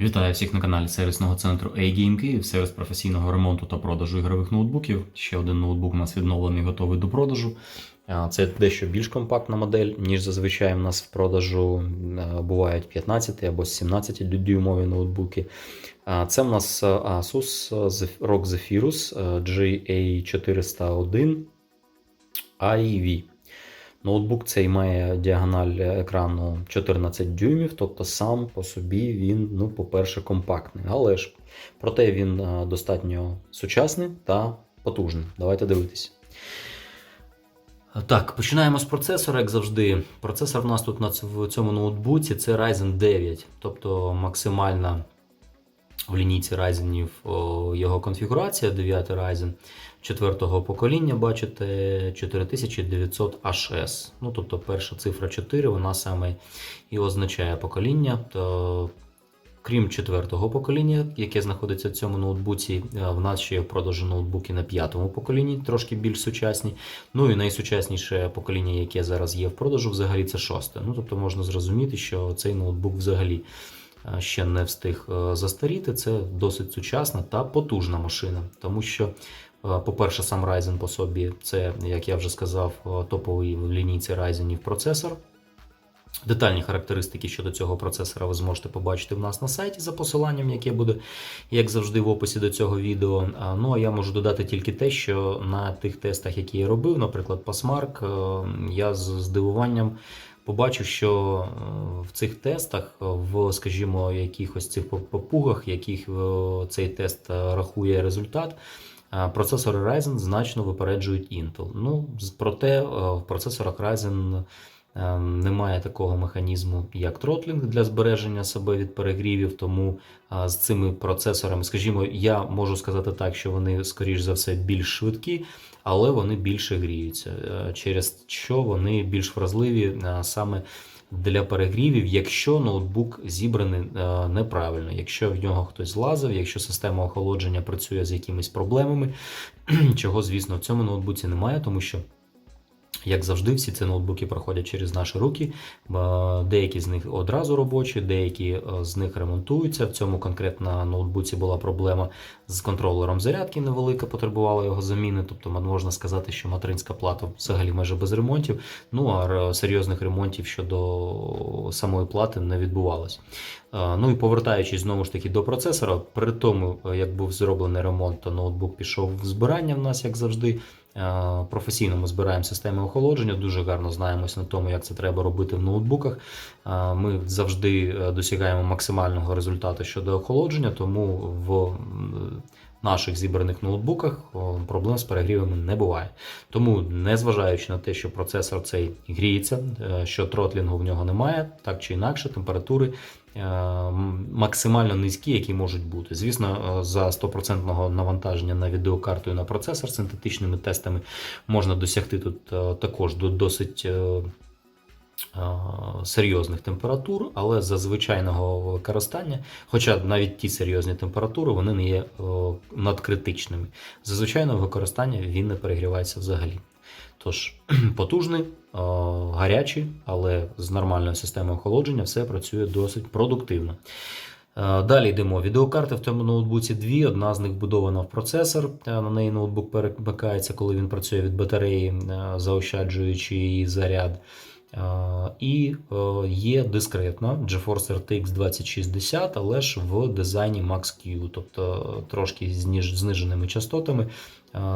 Вітаю всіх на каналі сервісного центру A-Game Київ, сервіс професійного ремонту та продажу ігрових ноутбуків. Ще один ноутбук у нас відновлений, готовий до продажу. Це дещо більш компактна модель, ніж зазвичай у нас в продажу бувають 15 або 17 дюймові ноутбуки. Це в нас Asus ROG Zephyrus е, GA401 IV. Ноутбук цей має діагональ екрану 14 дюймів, тобто сам по собі він, ну, по-перше, компактний. Але ж проте він е, достатньо сучасний та потужний. Давайте дивитися. Так, починаємо з процесора, як завжди. Процесор в нас тут в цьому ноутбуці це Ryzen 9, тобто максимальна в лінійці Ryzen його конфігурація 9 Ryzen 4 покоління, бачите, 4900HS. Ну, тобто перша цифра 4, вона саме і означає покоління. То, крім четвертого покоління, яке знаходиться в цьому ноутбуці, е, в нас ще є в продажу ноутбуки на п'ятому поколінні, трошки більш сучасні. Ну і найсучасніше покоління, яке зараз є в продажу, взагалі це шосте. Ну, тобто можна зрозуміти, що цей ноутбук взагалі ще не встиг е, застаріти. Це досить сучасна та потужна машина, тому що. е, По-перше, сам Ryzen по собі це, як я вже сказав, е, топовий в лінійці Ryzen процесор. Детальні характеристики щодо цього процесора ви зможете побачити в нас на сайті за посиланням, яке буде, як завжди, в описі до цього відео. Ну а я можу додати тільки те, що на тих тестах, які я робив, наприклад, Passmark, е, я з здивуванням побачив, що е, в цих тестах, в, скажімо, якихось цих попугах, яких е, цей тест е, рахує результат. е, Процесори Ryzen значно випереджують Intel. Ну, проте е, в процесорах Ryzen Е, Немає такого механізму, як тротлінг для збереження себе від перегрівів. Тому е, з цими процесорами, скажімо, я можу сказати так, що вони, скоріш за все, більш швидкі, але вони більше гріються, е, через що вони більш вразливі е, саме для перегрівів, якщо ноутбук зібраний неправильно, якщо в нього хтось злазив, якщо система охолодження працює з якимись проблемами, чого, звісно, в цьому ноутбуці немає, тому що. Як завжди, всі ці ноутбуки проходять через наші руки. Деякі з них одразу робочі, деякі е, з них ремонтуються. В цьому конкретно ноутбуці була проблема з контролером зарядки невелика, потребувала його заміни. Тобто можна сказати, що материнська плата взагалі майже без ремонтів. Ну а серйозних ремонтів щодо самої плати не відбувалось. Е, Ну і повертаючись знову ж таки до процесора, при тому, е, як був зроблений ремонт, то ноутбук пішов в збирання в нас, як завжди. Е, Професійно ми збираємо системи охолодження, дуже гарно знаємося на тому, як це треба робити в ноутбуках. Е, Ми завжди е, досягаємо максимального результату щодо охолодження, тому в наших зібраних ноутбуках проблем з перегрівами не буває. Тому, незважаючи на те, що процесор цей гріється, що тротлінгу в нього немає, так чи інакше, температури максимально низькі, які можуть бути. Звісно, е, за 100% навантаження на відеокарту і на процесор синтетичними тестами можна досягти тут е, також до досить. е, е, Серйозних температур, але за звичайного використання, хоча навіть ті серйозні температури вони не є е, надкритичними. За звичайного використання він не перегрівається взагалі. Тож потужний, гарячий, але з нормальною системою охолодження все працює досить продуктивно. Далі йдемо. Відеокарти в цьому ноутбуці дві. Одна з них вбудована в процесор. е, На неї ноутбук перемикається, коли він працює від батареї, е, заощаджуючи її заряд. І е, є дискретна GeForce RTX 2060, але ж в дизайні Max-Q, тобто трошки зніж- зниженими частотами,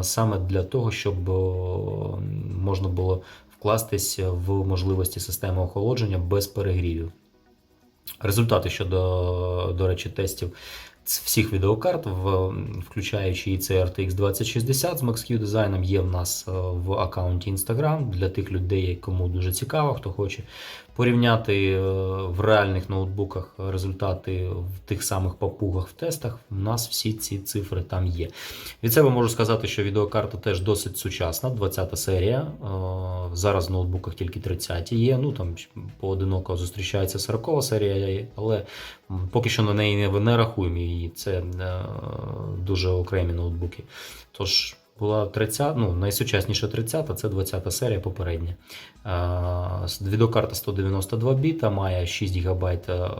саме для того, щоб можна було вкластись в можливості системи охолодження без перегрівів. Результати щодо, до речі, тестів всіх відеокарт, включаючи і цей RTX 2060 з MaxQ дизайном, є в нас в аккаунті Instagram для тих людей, кому дуже цікаво, хто хоче порівняти е, в реальних ноутбуках результати в тих самих папугах в тестах. У нас всі ці цифри там є. Від себе можу сказати, що відеокарта теж досить сучасна, 20-та серія. Е, Зараз в ноутбуках тільки 30 є. Ну там поодиноко зустрічається 40 серія, але поки що на неї не, не рахуємо її. Це е, дуже окремі ноутбуки. Тож була 30, ну, найсучасніша 30, це 20 серія попередня. Відеокарта 192 біта, має 6 ГБ е,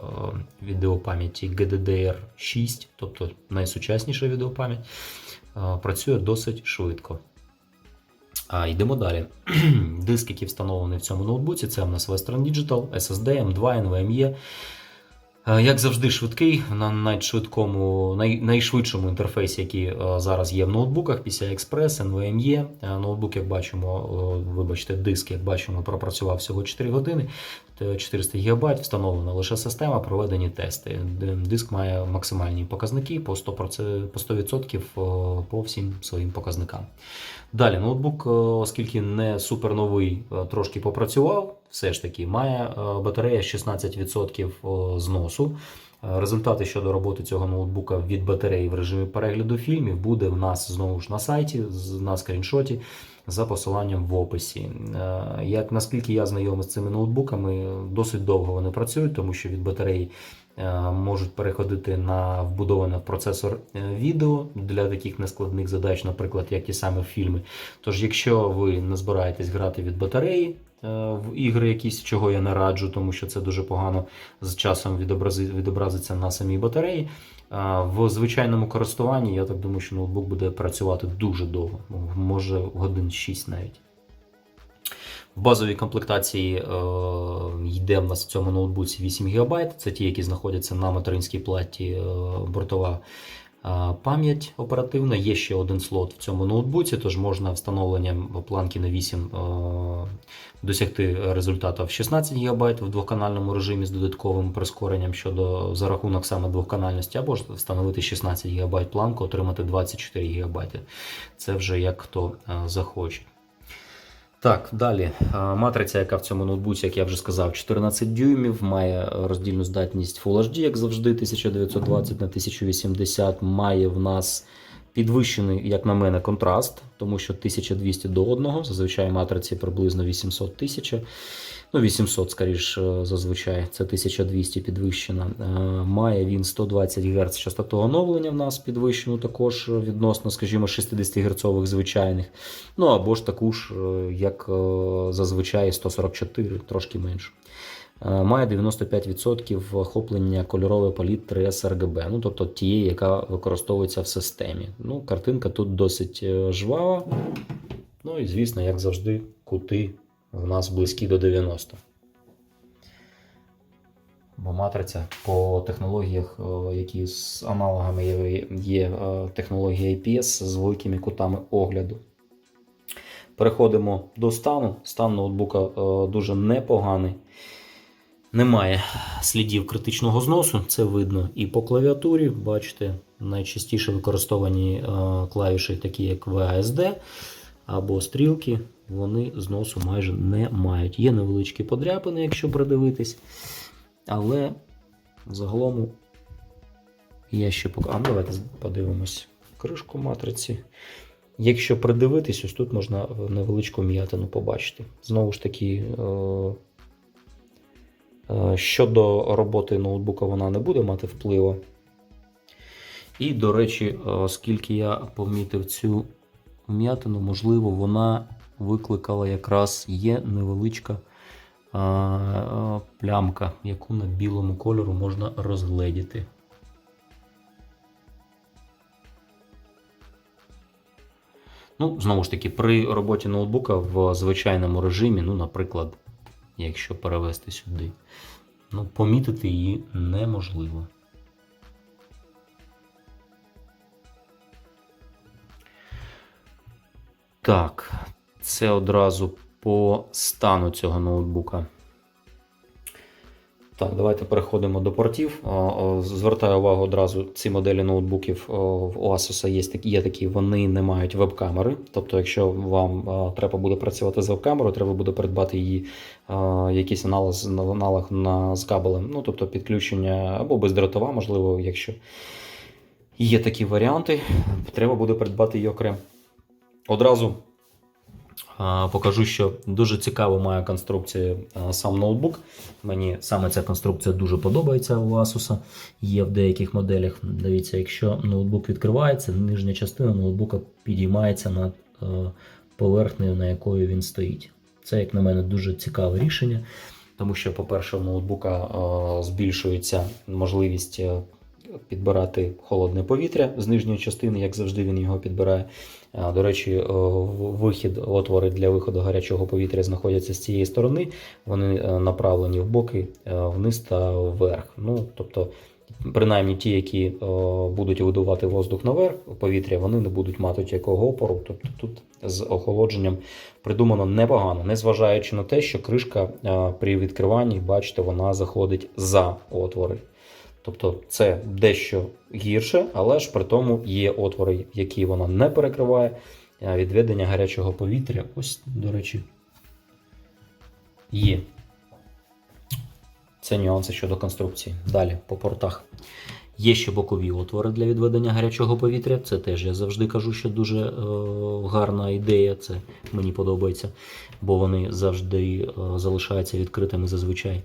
відеопам'яті GDDR6, тобто найсучасніша відеопам'ять. Працює досить швидко. А, йдемо далі. Диск, який встановлений в цьому ноутбуці, це у нас Western Digital, SSD, M2, NVMe. Е, Як завжди, швидкий на найшвидкому, най, найшвидшому інтерфейсі, який е, зараз є в ноутбуках, PCI Express, NVMe. Ноутбук, як бачимо, е, вибачте, диск, як бачимо, пропрацював всього 4 години, Т- 400 ГБ, встановлена лише система, проведені тести. Диск має максимальні показники по 100%, по 100% е, по всім своїм показникам. Далі, ноутбук, е, оскільки не суперновий, е, трошки попрацював, все ж таки має е, батарея 16% е, зносу. Результати щодо роботи цього ноутбука від батареї в режимі перегляду фільмів буде в нас знову ж на сайті, на скріншоті за посиланням в описі. Як наскільки я знайомий з цими ноутбуками, досить довго вони працюють, тому що від батареї можуть переходити на вбудоване в процесор е, відео для таких нескладних задач, наприклад, як ті самі фільми. Тож, якщо ви не збираєтесь грати від батареї е, в ігри якісь, чого я не раджу, тому що це дуже погано з часом відобразиться на самій батареї. В звичайному користуванні я так думаю, що ноутбук буде працювати дуже довго, може годин 6 навіть. В базовій комплектації е, йде в нас в цьому ноутбуці 8 ГБ. Це ті, які знаходяться на материнській платі е, бортова е, пам'ять оперативна. Є ще один слот в цьому ноутбуці, тож можна встановленням планки на 8 е, досягти результату в 16 ГБ в двоканальному режимі з додатковим прискоренням щодо за рахунок саме двоканальності, або ж встановити 16 ГБ планку, отримати 24 ГБ. Це вже як хто е, захоче. Так, далі. Матриця, яка в цьому ноутбуці, як я вже сказав, 14 дюймів, має роздільну здатність Full HD, як завжди, 1920 на 1080. Має в нас підвищений, як на мене, контраст, тому що 1200 до 1, зазвичай матриці приблизно 800 тисяч. Ну, 800, скоріш, е, зазвичай, це 1200 підвищена. Е, Має він 120 Гц частоту оновлення в нас підвищену також відносно, скажімо, 60 Гц звичайних. Ну або ж таку ж, е, як зазвичай 144, трошки менше. Має 95% охоплення кольорової палітри sRGB, ну тобто тієї, яка використовується в системі. Ну, Картинка тут досить жвава. Ну і звісно, як завжди, кути в нас близькі до 90. Бо матриця по технологіях, е, які з аналогами є, є е, технологія IPS з великими кутами огляду. Переходимо до стану. Стан ноутбука е, дуже непоганий. Немає слідів критичного зносу, це видно і по клавіатурі. Бачите, найчастіше використовані клавіші, такі як VASD або стрілки, вони зносу майже не мають. Є невеличкі подряпини, якщо придивитись. Але загалом я ще поки. А, давайте подивимось кришку матриці. Якщо придивитись, ось тут можна невеличку м'ятину побачити. Знову ж таки, е, е, щодо роботи ноутбука, вона не буде мати впливу. І, до речі, е, оскільки я помітив цю м'ятину, можливо, вона викликала якраз є невеличка а, плямка, яку на білому кольору можна розгледіти. Ну, знову ж таки, при роботі ноутбука в звичайному режимі, ну, наприклад, якщо перевести сюди, ну, помітити її неможливо. Так, це одразу по стану цього ноутбука. Так, давайте переходимо до портів. Звертаю увагу одразу, ці моделі ноутбуків в Asus є є такі, вони не мають веб-камери. Тобто, якщо вам треба буде працювати з веб-камерою, треба буде придбати її якийсь аналог, аналог на, з кабелем. Ну, тобто підключення або бездротова, можливо, якщо є такі варіанти, треба буде придбати її окремо. Одразу Покажу, що дуже цікаво має конструкція сам ноутбук. Мені саме ця конструкція дуже подобається у Asus. Є в деяких моделях. Дивіться, якщо ноутбук відкривається, нижня частина ноутбука підіймається над поверхнею, на якою він стоїть. Це, як на мене, дуже цікаве рішення, тому що, по-перше, у ноутбука збільшується можливість е, підбирати холодне повітря з нижньої частини, як завжди він його підбирає. До речі, е, вихід, отвори для виходу гарячого повітря знаходяться з цієї сторони. Вони е, направлені в боки, е, вниз та вверх. Ну, тобто, принаймні ті, які будуть видувати воздух наверх, повітря, вони не будуть мати якого опору. Тобто тут з охолодженням придумано непогано, незважаючи на те, що кришка при відкриванні, бачите, вона заходить за отвори. Тобто це дещо гірше, але ж при тому є отвори, які вона не перекриває. Е, Відведення гарячого повітря. Ось, до речі, є. Це нюанси щодо конструкції. Далі по портах. Є ще бокові отвори для відведення гарячого повітря. Це теж я завжди кажу, що дуже е, гарна ідея. Це мені подобається, бо вони завжди е, залишаються відкритими зазвичай.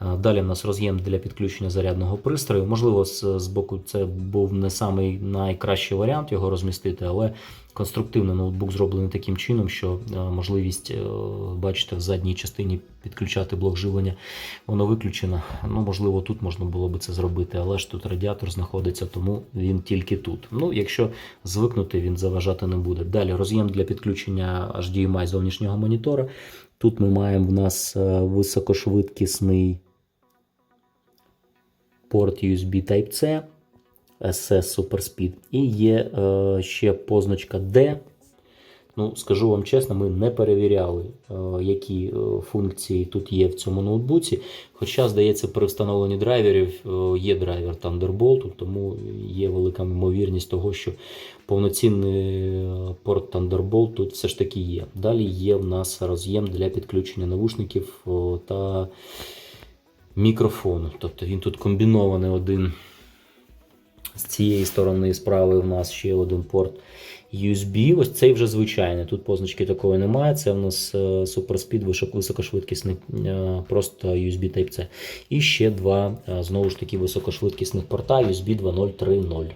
Далі в нас роз'єм для підключення зарядного пристрою. Можливо, з, боку це був не самий найкращий варіант його розмістити, але конструктивно ноутбук зроблений таким чином, що е, можливість, е, бачите, в задній частині підключати блок живлення, воно виключено. Ну, можливо, тут можна було би це зробити, але ж тут радіатор знаходиться, тому він тільки тут. Ну, якщо звикнути, він заважати не буде. Далі роз'єм для підключення HDMI зовнішнього монітора. Тут ми маємо в нас е, високошвидкісний порт USB Type-C, SS SuperSpeed, і є е, ще позначка D. Ну, скажу вам чесно, ми не перевіряли, е, які е, функції тут є в цьому ноутбуці. Хоча, здається, при встановленні драйверів е, є драйвер Thunderbolt, тому є велика ймовірність того, що повноцінний порт Thunderbolt тут все ж таки є. Далі є в нас роз'єм для підключення навушників та мікрофону. Тобто він тут комбінований один. З цієї сторони справи в нас ще один порт USB. Ось цей вже звичайний. Тут позначки такої немає. Це в нас е, SuperSpeed високошвидкісний, е, просто USB Type-C. І ще два е, знову ж таки високошвидкісних порта USB 2.0.3.0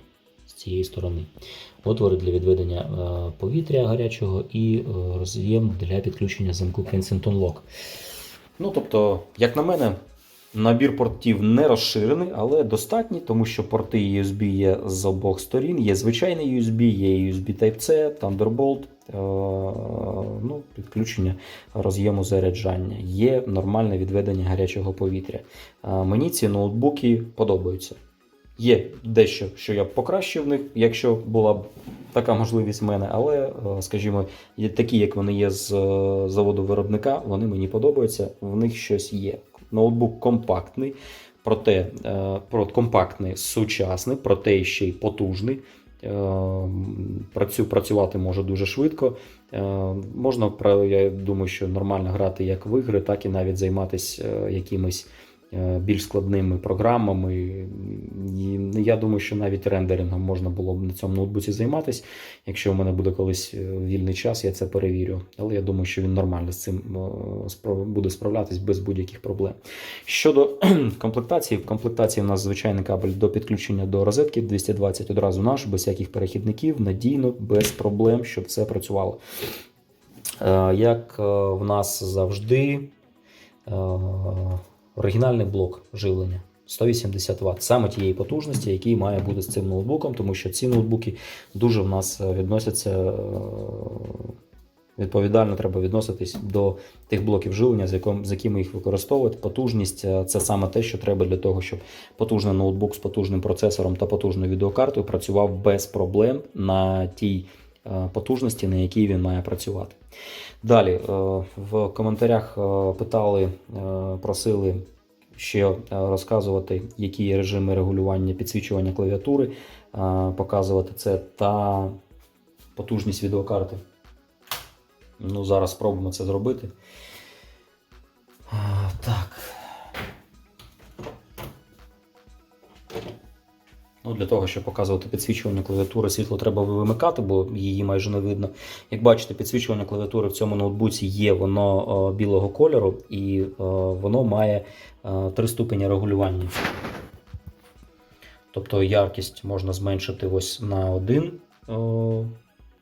з цієї сторони. Отвори для відведення повітря гарячого і роз'єм для підключення замку Kensington Lock. Ну, тобто, як на мене, набір портів не розширений, але достатній, тому що порти USB є з обох сторін. Є звичайний USB, є USB Type-C, Thunderbolt, е, ну, підключення роз'єму заряджання, є нормальне відведення гарячого повітря. Е, Мені ці ноутбуки подобаються. Є дещо, що я б покращив в них, якщо була б така можливість в мене, але, е, скажімо, такі, як вони є з заводу виробника, вони мені подобаються, в них щось є. Ноутбук компактний, проте е, компактний, сучасний, проте ще й потужний. Е, працювати може дуже швидко. Е, Можна, я думаю, що нормально грати як в ігри, так і навіть займатися якимись більш складними програмами. І я думаю, що навіть рендерингом можна було б на цьому ноутбуці займатися. Якщо в мене буде колись е, вільний час, я це перевірю. Але я думаю, що він нормально з цим е, буде справлятись без будь-яких проблем. Щодо комплектації, в комплектації в нас звичайний кабель до підключення до розетки 220 одразу наш, без всяких перехідників, надійно, без проблем, щоб все працювало. Е, Як е, в нас завжди, е, оригінальний блок живлення 180 Вт, саме тієї потужності, який має бути з цим ноутбуком, тому що ці ноутбуки дуже в нас е, відносяться. е, Відповідально треба відноситись до тих блоків живлення, з, яким, з якими їх використовувати. Потужність е, це саме те, що треба для того, щоб потужний ноутбук з потужним процесором та потужною відеокартою працював без проблем на тій потужності, на якій він має працювати. Далі е, в коментарях е, питали, е, просили ще розказувати, які режими регулювання підсвічування клавіатури, показувати це та потужність відеокарти. Ну, зараз спробуємо це зробити. Так. Ну, Для того, щоб показувати підсвічування клавіатури, світло треба вимикати, бо її майже не видно. Як бачите, підсвічування клавіатури в цьому ноутбуці є, воно е, білого кольору і е, воно має е, три ступені регулювання. Тобто яркість можна зменшити ось на один,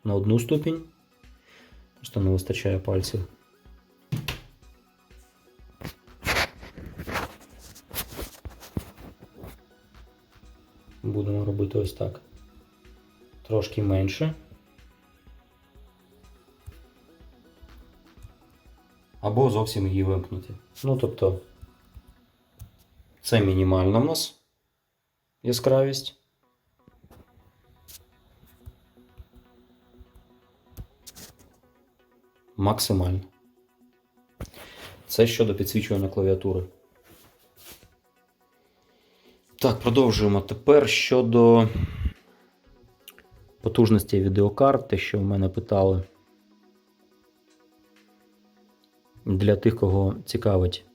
на одну ступінь. Просто не вистачає пальців. Будемо робити ось так. Трошки менше. Або зовсім її вимкнути. Ну, тобто, це мінімальна в нас яскравість. Максимально. Це щодо підсвічування клавіатури. Так, продовжуємо. Тепер щодо потужності відеокарт, що в мене питали. Для тих, кого цікавить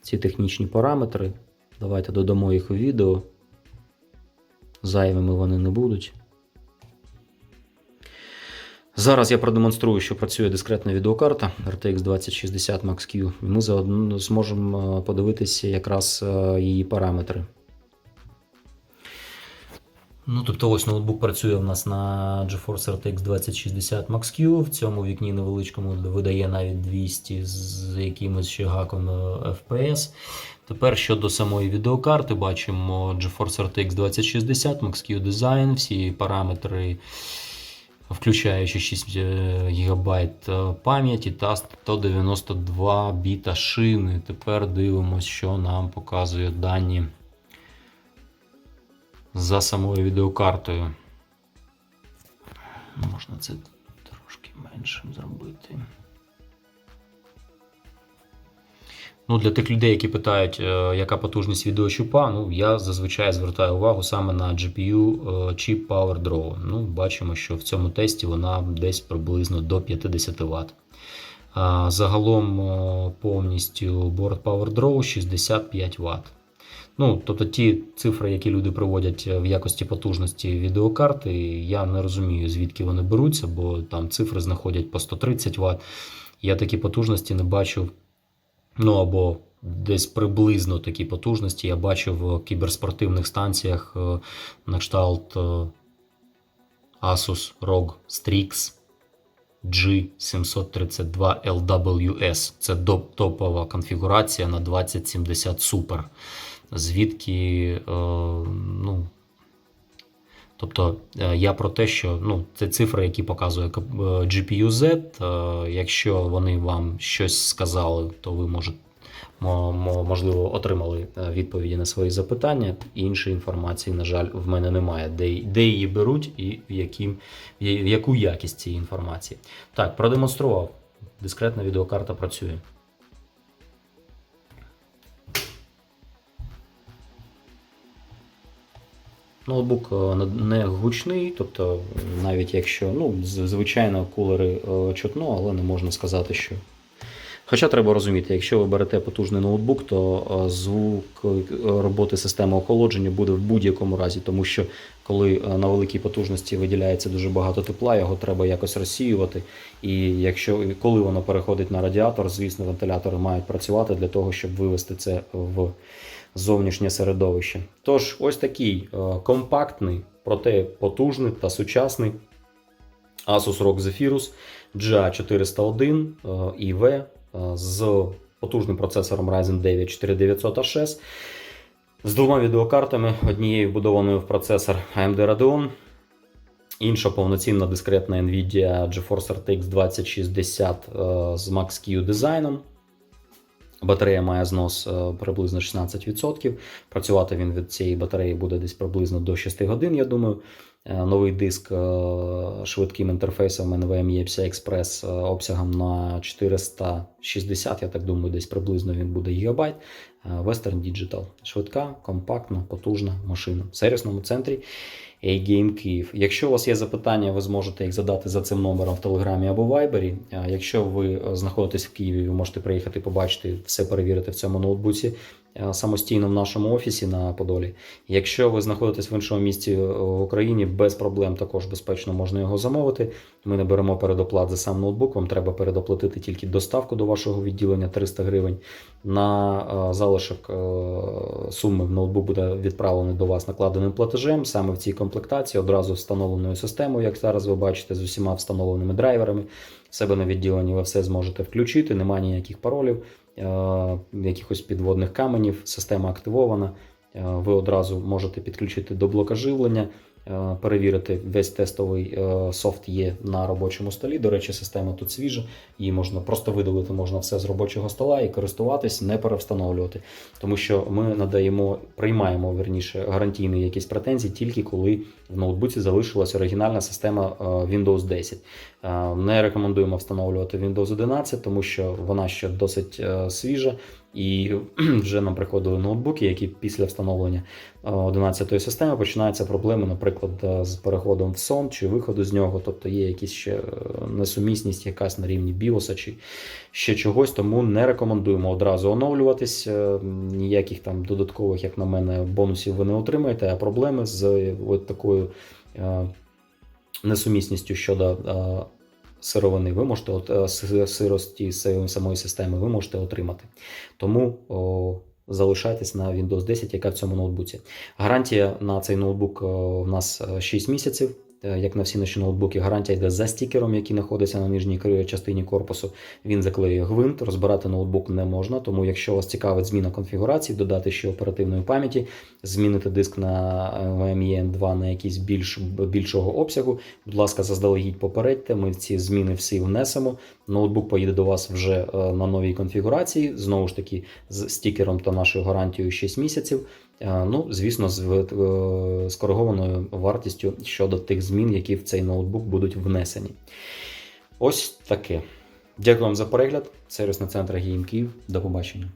ці технічні параметри, давайте додамо їх у відео. Зайвими вони не будуть. Зараз я продемонструю, що працює дискретна відеокарта RTX 2060 Max-Q. Ми заодно зможемо е, подивитися якраз е, її параметри. Ну, тобто, ось ноутбук працює у нас на GeForce RTX 2060 Max-Q. В цьому вікні невеличкому видає навіть 200 з якимось ще гаком е, FPS. Тепер щодо самої відеокарти, бачимо GeForce RTX 2060 Max-Q Design, всі параметри включаючи 6 ГБ пам'яті та 192 біта шини. Тепер дивимося, що нам показує дані за самою відеокартою. Можна це трошки меншим зробити. Ну, Для тих людей, які питають, е, яка потужність відеощупа, ну, я зазвичай звертаю увагу саме на GPU е, чіп PowerDraw. Ну, Бачимо, що в цьому тесті вона десь приблизно до 50 Вт. Загалом е, повністю борт PowerDraw 65 Вт. Ну, Тобто ті цифри, які люди проводять в якості потужності відеокарти, я не розумію, звідки вони беруться, бо там цифри знаходять по 130 Вт. Я такі потужності не бачив. Ну або десь приблизно такі потужності я бачив в кіберспортивних станціях е, на кшталт е, Asus ROG Strix G732 LWS. Це топова конфігурація на 2070 Super. Звідки, е, ну, Тобто я про те, що ну, це цифри, які показує GPU-Z. Якщо вони вам щось сказали, то ви можете, можливо, отримали відповіді на свої запитання. Іншої інформації, на жаль, в мене немає, де де її беруть і в, яким, в яку якість цієї інформації. Так, продемонстрував. Дискретна відеокарта працює. Ноутбук е, не гучний, тобто навіть якщо ну, звичайно кулери е, чутно, але не можна сказати, що. Хоча треба розуміти, якщо ви берете потужний ноутбук, то е, звук роботи системи охолодження буде в будь-якому разі, тому що коли на великій потужності виділяється дуже багато тепла, його треба якось розсіювати. І якщо коли воно переходить на радіатор, звісно, вентилятори мають працювати для того, щоб вивести це в зовнішнє середовище. Тож, ось такий е, компактний, проте потужний та сучасний Asus ROG Zephyrus GA401 IV е, з потужним процесором Ryzen 9 4900HS, з двома відеокартами, однією вбудованою в процесор AMD Radeon. Інша повноцінна дискретна Nvidia GeForce RTX 2060 е, з Max-Q дизайном. Батарея має знос е, приблизно 16%. Працювати він від цієї батареї буде десь приблизно до 6 годин, я думаю. Е, новий диск е, швидким інтерфейсом NVMe PCI Express обсягом на 460, я так думаю, десь приблизно він буде гігабайт. Western Digital. Швидка, компактна, потужна машина в сервісному центрі. A-Game Київ. Якщо у вас є запитання, ви зможете їх задати за цим номером в Телеграмі або Вайбері. Якщо ви знаходитесь в Києві, ви можете приїхати побачити, все перевірити в цьому ноутбуці е, самостійно в нашому офісі на Подолі. Якщо ви знаходитесь в іншому місці е, в Україні, без проблем також безпечно можна його замовити. Ми не беремо передоплат за сам ноутбук. Вам треба передоплатити тільки доставку до вашого відділення 300 гривень. На е, залишок е, суми в ноутбук буде відправлений до вас накладеним платежем. Саме в цій комплектації одразу встановленою системою, як зараз ви бачите, з усіма встановленими драйверами. В себе на відділенні ви все зможете включити, немає ніяких паролів, е, якихось підводних каменів, система активована. Е, Ви одразу можете підключити до блока живлення, е, перевірити весь тестовий е, софт є на робочому столі. До речі, система тут свіжа, її можна просто видалити, можна все з робочого стола і користуватись, не перевстановлювати. Тому що ми надаємо, приймаємо верніше гарантійні якісь претензії тільки коли в ноутбуці залишилась оригінальна система е, Windows 10. Е, Не рекомендуємо встановлювати Windows 11, тому що вона ще досить е, свіжа. І вже нам приходили ноутбуки, які після встановлення 11-ї системи починаються проблеми, наприклад, е, з переходом в сон чи виходу з нього. Тобто є якісь ще е, несумісність, якась на рівні BIOS чи ще чогось, тому не рекомендуємо одразу оновлюватись. Е, Ніяких там додаткових, як на мене, бонусів ви не отримаєте, а проблеми з е, от такою е, несумісністю щодо е, сировини ви можете от, е, сирості самої системи ви можете отримати. Тому о, залишайтесь на Windows 10, яка в цьому ноутбуці. Гарантія на цей ноутбук о, в нас е, 6 місяців. Е, Як на всі наші ноутбуки, гарантія йде за стікером, який знаходиться на нижній частині корпусу. Він заклеює гвинт, розбирати ноутбук не можна. Тому, якщо вас цікавить зміна конфігурації, додати ще оперативної пам'яті, змінити диск на е, NVMe 2 на якийсь більш більшого обсягу. Будь ласка, заздалегідь попередьте. Ми ці зміни всі внесемо. Ноутбук поїде до вас вже е, на новій конфігурації. Знову ж таки, з стікером та нашою гарантією 6 місяців. Е, Ну, звісно, з е, скоригованою вартістю щодо тих змін, які в цей ноутбук будуть внесені. Ось таке. Дякую вам за перегляд. Сервісний центр Київ. До побачення.